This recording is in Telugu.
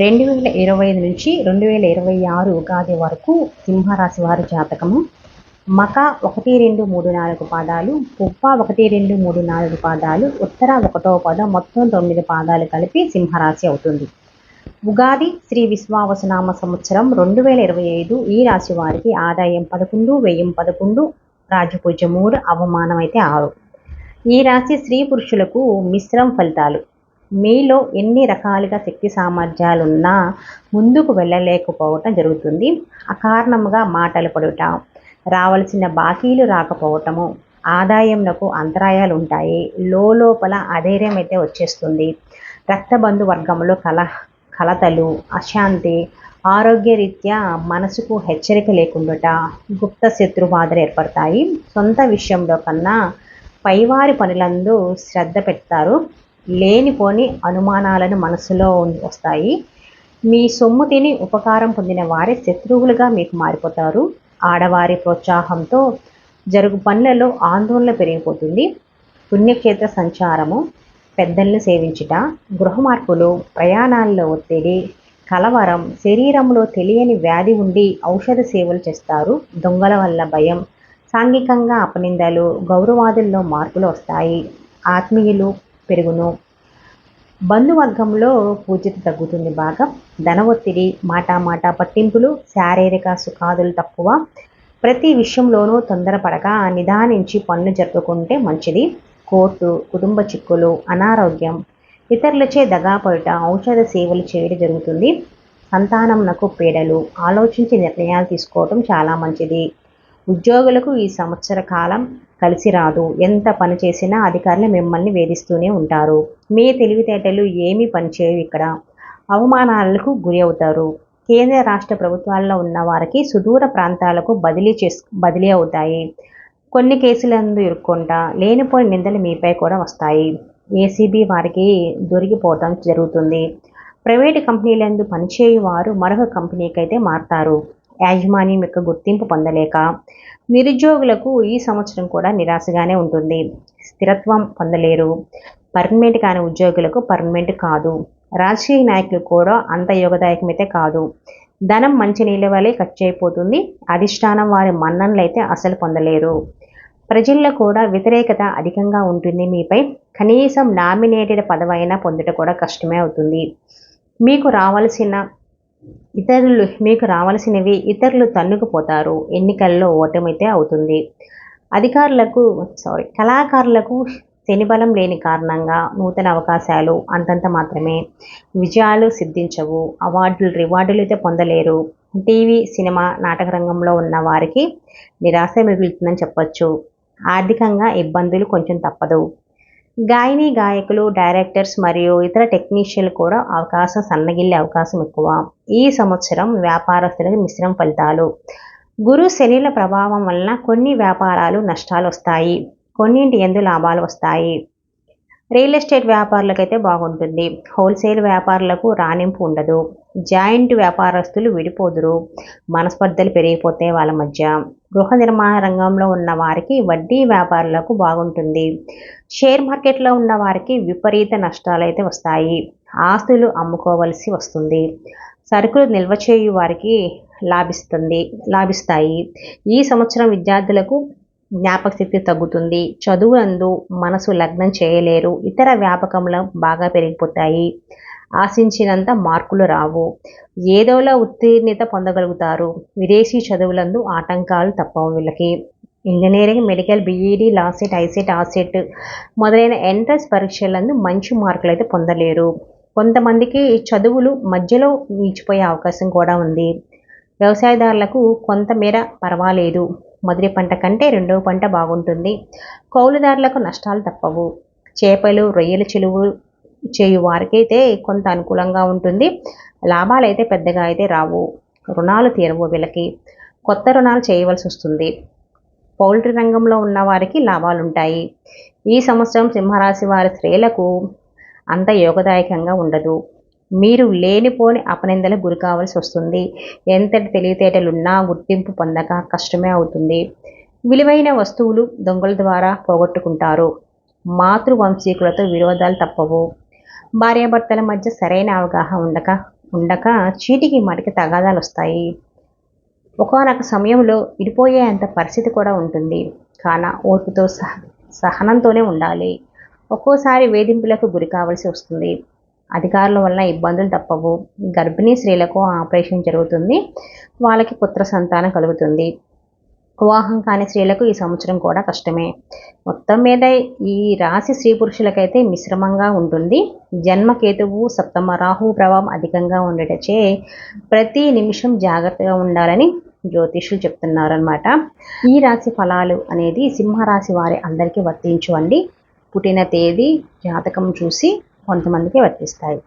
రెండు వేల ఇరవై ఐదు నుంచి రెండు వేల ఇరవై ఆరు ఉగాది వరకు సింహరాశి వారి జాతకము. మక ఒకటి రెండు మూడు నాలుగు పాదాలు పుప్ప ఒకటి రెండు మూడు నాలుగు పాదాలు ఉత్తర ఒకటో పదం మొత్తం తొమ్మిది పాదాలు కలిపి సింహరాశి అవుతుంది. ఉగాది శ్రీ విశ్వావసనామ సంవత్సరం రెండు వేల ఇరవై ఐదు ఈ రాశి వారికి ఆదాయం పదకొండు వ్యయం పదకొండు రాజపూజ మూడు అవమానం అయితే ఆరు. ఈ రాశి స్త్రీ పురుషులకు మిశ్రమ ఫలితాలు. మీలో ఎన్ని రకాలుగా శక్తి సామర్థ్యాలున్నా ముందుకు వెళ్ళలేకపోవటం జరుగుతుంది. అకారణంగా మాటలు పడుట రావలసిన బాకీలు రాకపోవటము ఆదాయంలకు అంతరాయాలు ఉంటాయి లోపల అధైర్యం అయితే వచ్చేస్తుంది. రక్తబంధు వర్గంలో కల కలతలు అశాంతి ఆరోగ్యరీత్యా మనసుకు హెచ్చరిక లేకుండా గుప్త శత్రు బాధలు ఏర్పడతాయి. సొంత విషయంలో కన్నా పైవారి పనులందు శ్రద్ధ పెడతారు. లేనిపోని అనుమానాలను మనసులో వస్తాయి. మీ సొమ్ము తిని ఉపకారం పొందిన వారే శత్రువులుగా మీకు మారిపోతారు. ఆడవారి ప్రోత్సాహంతో జరుగు పనులలో ఆందోళన పెరిగిపోతుంది. పుణ్యక్షేత్ర సంచారము పెద్దల్ని సేవించుట గృహ మార్పులు ప్రయాణాల్లో ఒత్తిడి కలవరం శరీరంలో తెలియని వ్యాధి ఉండి ఔషధ సేవలు చేస్తారు. దొంగల వల్ల భయం సాంఘికంగా అపనిందలు గౌరవాదుల్లో మార్పులు వస్తాయి. ఆత్మీయులు పెరుగును. బంధువర్గంలో పూజిత తగ్గుతుంది బాగా. ధన ఒత్తిడి మాట మాట పట్టింపులు శారీరక సుఖాదులు తక్కువ. ప్రతి విషయంలోనూ తొందరపడక నిదానించి పనులు జరుపుకుంటే మంచిది. కోర్టు కుటుంబ చిక్కులు అనారోగ్యం ఇతరులచే దగాపడుట ఔషధ సేవలు చేయడం జరుగుతుంది. సంతానంనకు పీడలు ఆలోచించి నిర్ణయాలు తీసుకోవటం చాలా మంచిది. ఉద్యోగులకు ఈ సంవత్సర కాలం కలిసి రాదు. ఎంత పని చేసినా అధికారులు మిమ్మల్ని వేధిస్తూనే ఉంటారు. మీ తెలివితేటలు ఏమీ పనిచేయవు ఇక్కడ. అవమానాలకు గురి అవుతారు. కేంద్ర రాష్ట్ర ప్రభుత్వాల్లో ఉన్న వారికి సుదూర ప్రాంతాలకు బదిలీ చేసు బదిలీ అవుతాయి. కొన్ని కేసులందు ఇరుక్కుంటా లేనిపోయిన నిందలు మీపై కూడా వస్తాయి. ఏసీబీ వారికి దొరికిపోవడం జరుగుతుంది. ప్రైవేటు కంపెనీలందు పనిచేయు వారు మరొక కంపెనీకి అయితే మారుతారు. యాజమాన్యం యొక్క గుర్తింపు పొందలేక నిరుద్యోగులకు ఈ సంవత్సరం కూడా నిరాశగానే ఉంటుంది. స్థిరత్వం పొందలేరు. పర్మనెంట్ కాని ఉద్యోగులకు పర్మనెంట్ కాదు. రాజకీయ నాయకులు కూడా అంత యోగదాయకమైతే కాదు. ధనం మంచి నీళ్ళ వలె ఖర్చు అయిపోతుంది అధిష్టానం వారి మన్ననలు అయితే అసలు పొందలేరు. ప్రజల్లో కూడా వ్యతిరేకత అధికంగా ఉంటుంది. మీపై కనీసం నామినేటెడ్ పదవైనా పొందుట కూడా కష్టమే అవుతుంది. మీకు రావాల్సిన ఇతరులు మీకు రావాల్సినవి ఇతరులు తన్నుకుపోతారు. ఎన్నికల్లో ఓటమైతే అవుతుంది. అధికారులకు సారీ కళాకారులకు శనిబలం లేని కారణంగా నూతన అవకాశాలు అంతంత మాత్రమే. విజయాలు సిద్ధించవు. అవార్డులు రివార్డులు అయితే పొందలేరు. టీవీ సినిమా నాటక రంగంలో ఉన్న వారికి నిరాశ మిగులుతుందని చెప్పచ్చు. ఆర్థికంగా ఇబ్బందులు కొంచెం తప్పదు. గాయని గాయకులు డైరెక్టర్స్ మరియు ఇతర టెక్నీషియన్లు కూడా అవకాశం సన్నగిల్లే అవకాశం ఎక్కువ. ఈ సంవత్సరం వ్యాపారస్తులకు మిశ్రమ ఫలితాలు. గురు శనిల ప్రభావం వలన కొన్ని వ్యాపారాలు నష్టాలు వస్తాయి. కొన్నింటి ఎందు లాభాలు వస్తాయి. రియల్ ఎస్టేట్ వ్యాపారులకైతే బాగుంటుంది. హోల్సేల్ వ్యాపారులకు రాణింపు ఉండదు. జాయింట్ వ్యాపారస్తులు విడిపోదురు. మనస్పర్ధలు పెరిగిపోతాయి వాళ్ళ మధ్య. గృహ నిర్మాణ రంగంలో ఉన్న వారికి వడ్డీ వ్యాపారులకు బాగుంటుంది. షేర్ మార్కెట్లో ఉన్న వారికి విపరీత నష్టాలు అయితే వస్తాయి. ఆస్తులు అమ్ముకోవలసి వస్తుంది. సరుకులు నిల్వ చేయు వారికి లాభిస్తుంది లాభిస్తాయి. ఈ సంవత్సరం విద్యార్థులకు జ్ఞాపకశక్తి తగ్గుతుంది. చదువు అందు మనసు లగ్నం చేయలేరు. ఇతర వ్యాపకంలో బాగా పెరిగిపోతాయి. ఆశించినంత మార్కులు రావు. ఏదోలా ఉత్తీర్ణత పొందగలుగుతారు. విదేశీ చదువులందు ఆటంకాలు తప్పవు వీళ్ళకి. Engineering medical BEd LAWCET ICET asset మొదలైన ఎంట్రన్స్ పరీక్షలందు మంచి మార్కులు అయితే పొందలేరు. కొంతమందికి చదువులు మధ్యలో నిలిచిపోయే అవకాశం కూడా ఉంది. వ్యవసాయదారులకు కొంతమేర పర్వాలేదు. మొదటి పంట కంటే రెండవ పంట బాగుంటుంది. కౌలుదారులకు నష్టాలు తప్పవు. చేపలు రొయ్యల చెలువు చేయు వారికైతే కొంత అనుకూలంగా ఉంటుంది. లాభాలు అయితే పెద్దగా అయితే రావు. రుణాలు తీరవు వీళ్ళకి. కొత్త రుణాలు చేయవలసి వస్తుంది. పౌల్ట్రీ రంగంలో ఉన్న వారికి లాభాలు ఉంటాయి ఈ సంవత్సరం సింహరాశి వారి స్త్రీలకు అంత యోగదాయకంగా ఉండదు. మీరు లేనిపోని అపనిందలకు గురి కావాల్సి వస్తుంది. ఎంతటి తెలివితేటలున్నా గుర్తింపు పొందక కష్టమే అవుతుంది. విలువైన వస్తువులు దొంగల ద్వారా పోగొట్టుకుంటారు. మాతృవంశీకులతో విరోధాలు తప్పవు. భార్యాభర్తల మధ్య సరైన అవగాహన ఉండక ఉండక చీటికి మాటికి తగాదాలు వస్తాయి. ఒకనొక సమయంలో విడిపోయేంత పరిస్థితి కూడా ఉంటుంది. కాన ఓర్పుతో సహ సహనంతోనే ఉండాలి. ఒక్కోసారి వేధింపులకు గురి కావాల్సి వస్తుంది. అధికారుల వల్ల ఇబ్బందులు తప్పవు. గర్భిణీ స్త్రీలకు ఆపరేషన్ జరుగుతుంది. వాళ్ళకి పుత్ర సంతానం కలుగుతుంది. వివాహం కాని స్త్రీలకు ఈ సంవత్సరం కూడా కష్టమే. మొత్తం మీద ఈ రాశి స్త్రీ పురుషులకైతే మిశ్రమంగా ఉంటుంది. జన్మకేతువు సప్తమ రాహు ప్రభావం అధికంగా ఉండటచే ప్రతి నిమిషం జాగ్రత్తగా ఉండాలని జ్యోతిషులు చెప్తున్నారనమాట ఈ రాశి ఫలాలు అనేది సింహరాశి వారి అందరికీ వర్తించు అండి. పుట్టిన తేదీ జాతకం చూసి కొంతమందికి వర్తిస్తాయి.